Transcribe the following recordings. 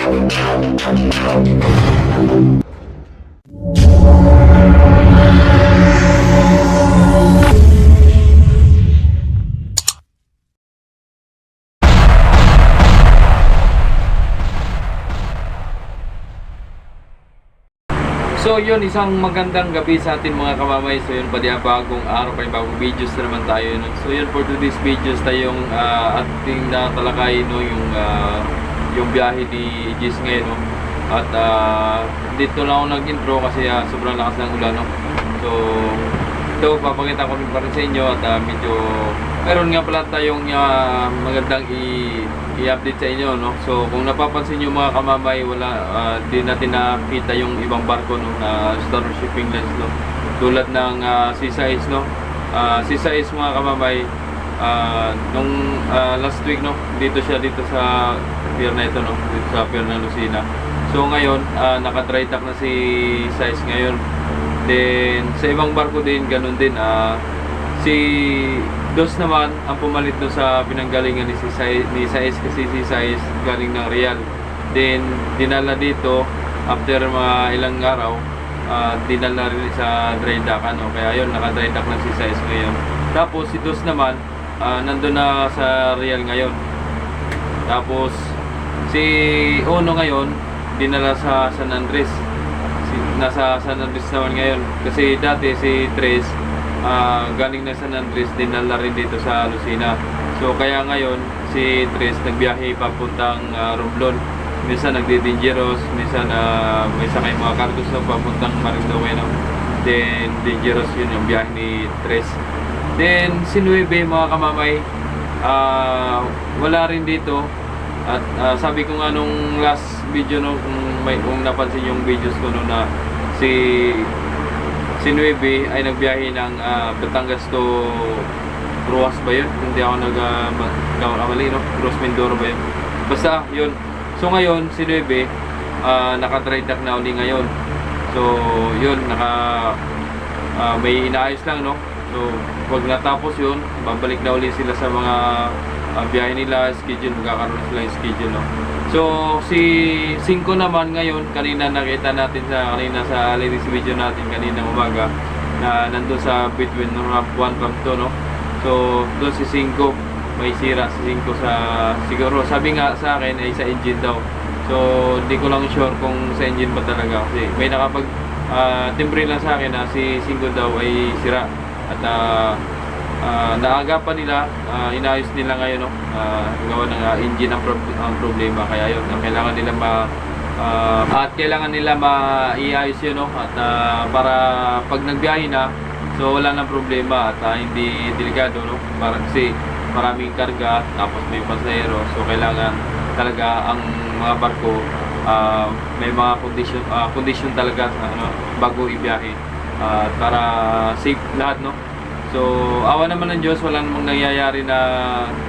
So yun, isang magandang gabi sa atin mga kamamay. So yun, pwede bagong araw, pa bagong videos na naman tayo. No? So yun, for today's videos tayong uh, ating natalakay, no, yung uh, yung biyahe ni Jis ngayon. No? At ah, dito lang ako nag-intro kasi ah, sobrang lakas ng ulan. No? So ito, papakita ko pa rin sa inyo at ah, medyo meron nga pala tayong ah, magandang i-update sa inyo no. So kung napapansin niyo mga kamamay, wala ah, di natin nakita yung ibang barko no na Star Shipping Lines no. Tulad ng uh, Seasize no. Ah, Seasize mga kamamay ah, nung ah, last week no, dito siya dito sa pier na ito no, dito sa pier ng Lucina. So ngayon, ah, naka-dry dock na si Size ngayon. Then sa ibang barko din ganun din ah si Dos naman ang pumalit doon sa pinanggalingan ni si ni Size kasi si Size galing ng Real. Then dinala dito after mga ilang araw ah, dinala rin sa dry dock ano kaya yun naka dry dock na si Size ngayon. Tapos si Dos naman ah, nandun na sa Real ngayon. Tapos si Ono ngayon dinala sa San Andres si, nasa San Andres naman ngayon. Kasi dati si Tres ah, galing na San Andres, dinala rin dito sa Lucina. So kaya ngayon si Tres nagbiyahe papuntang uh, Romblon. Minsan nagdi-Dangerous, minsan na may sakay mga cargos na papuntang Marinduque. No? Then Dangerous yun yung biyahe ni Tres. Then si Nueve mga kamamay, ah, wala rin dito. At ah, sabi ko nga nung last video no, kung may kung napansin yung videos ko no na si si Nueve ay nagbiyahe ng ah, Batangas to Ruas ba yun? Hindi ako nag uh, no? Ruas Mindoro ba yun? Basta yun. So ngayon si Nueve uh, naka-dry dock na uli ngayon. So yun naka ah, may inaayos lang no. So pag natapos yun, babalik na uli sila sa mga ah, biyahe nila, schedule, magkakaroon sila yung schedule no. So si Cinco naman ngayon, kanina nakita natin sa kanina sa latest video natin kanina umaga na nandun sa between ramp 1 ramp 2 no. So doon si Cinco may sira si Cinco sa siguro sabi nga sa akin ay sa engine daw. So hindi ko lang sure kung sa engine ba talaga kasi may nakapag ah, timbre lang sa akin na si Cinco daw ay sira at ah, ah, naagapan nila, ah, inayos nila ngayon, no? Ah, gawa ng ah, engine ang, prob- ang problema. Kaya yun, ah, kailangan nila ma... ah, at kailangan nila ma-iayos yun, no? At ah, para pag nagbiyahe na, so wala nang problema at ah, hindi delikado, no? Para kasi maraming karga, tapos may pasahero. So kailangan talaga ang mga barko ah, may mga condition ah, condition talaga ano bago ibiyahe Ah, para safe lahat no So, awa naman ng Diyos, walang namang nangyayari na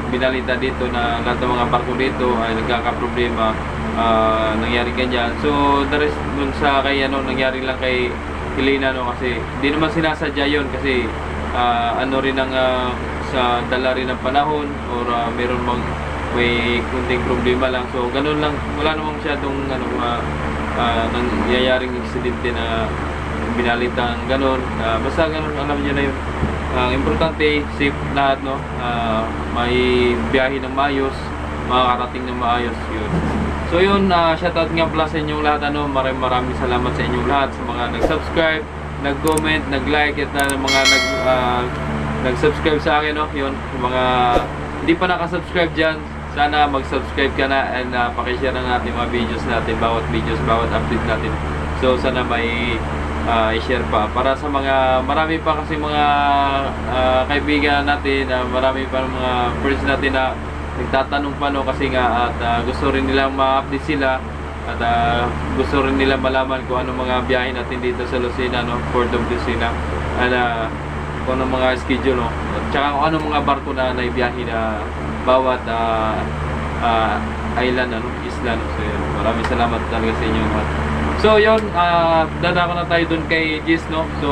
binalita dito na lahat ng mga barko dito ay nagkakaproblema, ah, nangyari ganyan. So, the rest dun sa kay ano, nangyari lang kay Helena no kasi di naman sinasadya yon kasi ah, ano rin ang ah, sa dala rin ng panahon or ah, meron mang may kunting problema lang. So, ganun lang. Wala namang masyadong ano, ah, ah, nangyayaring insidente na binalita ng ganun. Ah, basta ganun, alam niyo na yun. Ang importante, safe lahat, no? Ah, may biyahe ng maayos, makakarating ng maayos, yun. So yun, uh, shoutout nga pala sa inyong lahat, ano, maraming maraming salamat sa inyong lahat, sa mga nag-subscribe, nag-comment, nag-like, at na mga nag, ah, nag-subscribe sa akin, no? Yun, mga hindi pa nakasubscribe dyan, sana mag-subscribe ka na and uh, pakishare ng ating mga videos natin, bawat videos, bawat update natin. So sana may ah, i-share pa. Para sa mga marami pa kasi mga ah, kaibigan natin na marami pa mga friends natin na nagtatanong pa no kasi nga at ah, gusto rin nila ma-update sila. At ah, gusto rin nila malaman kung ano mga biyahe natin dito sa Lucena no Port of Lucena. At ah, kung ano mga schedule no. At saka kung ano mga barko na naibiyahe na bawat ah, ah, island ano isla no so yun. Maraming salamat talaga sa inyo lahat So yun, uh, dadako na tayo dun kay Jis, no? So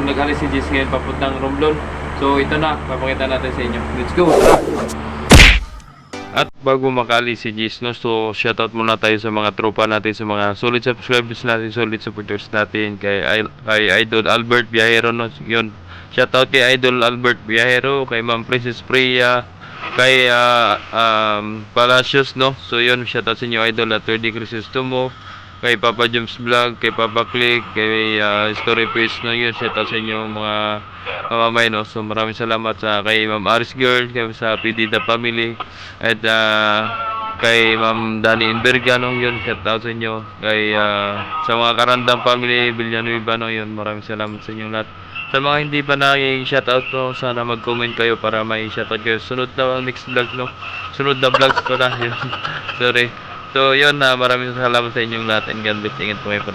nag-alis si Jis ngayon papuntang Romblon. So ito na, papakita natin sa inyo. Let's go, tara! At bago makali si Jis, no? So shoutout muna tayo sa mga tropa natin, sa mga solid subscribers natin, solid supporters natin, kay, kay Idol Albert Biahero, no? Yun, shoutout kay Idol Albert Biahero, kay Ma'am Princess Priya, kay ah, um, Palacios, no? So yun, shoutout sa inyo Idol at 30 Crisostomo, kay Papa James Vlog, kay Papa Click, kay ah, Story Page no yun. Shout out sa inyo mga mamamay no. So maraming salamat sa kay Ma'am Aris Girl, kay sa PD The Family at ah, kay Ma'am Dani Inverga no yun. Shout out sa inyo. Kay ah, sa mga Karandang Family Villanueva no yun. Maraming salamat sa inyong lahat. Sa mga hindi pa na-shoutout no, sana mag-comment kayo para may shoutout kayo. Sunod na next vlog no. Sunod na vlogs ko na yun. Sorry. So yun na maraming salamat sa inyong lahat and God bless. Ingat po kayo pa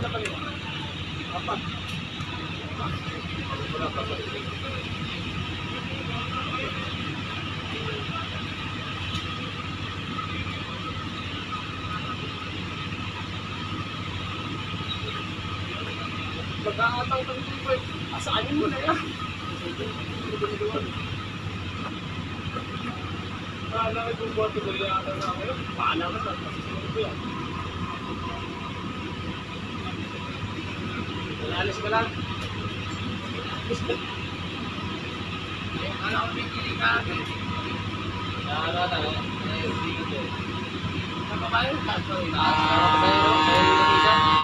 Pagkaatang ng tubig, asanin mo na yan. Paano ka kung buwan ko na yan? Paano ka sa pasilong? Nalalis ka lang. Ko may kilig ka ko to. Nababayan ka. Ah.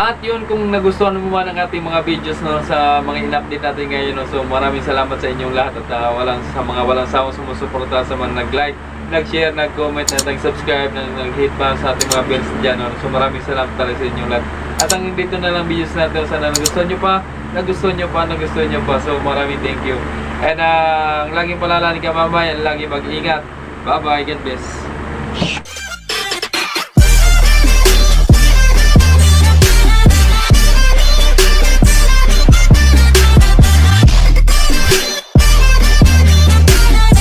At yun, kung nagustuhan mo man ang ating mga videos no, sa mga in-update natin ngayon, no, so maraming salamat sa inyong lahat at ah, walang, sa mga walang sawang sumusuporta sa mga nag-like, nag-share, nag-comment, at nag-subscribe, na nag-hit pa sa ating mga bells dyan. No. So maraming salamat talaga sa inyong lahat. At ang dito na lang videos natin, sana nagustuhan nyo pa, nagustuhan nyo pa, nagustuhan nyo pa. So maraming thank you. And ah, ang laging palalaan ka mamaya, lagi mag-ingat. Bye-bye, God bless.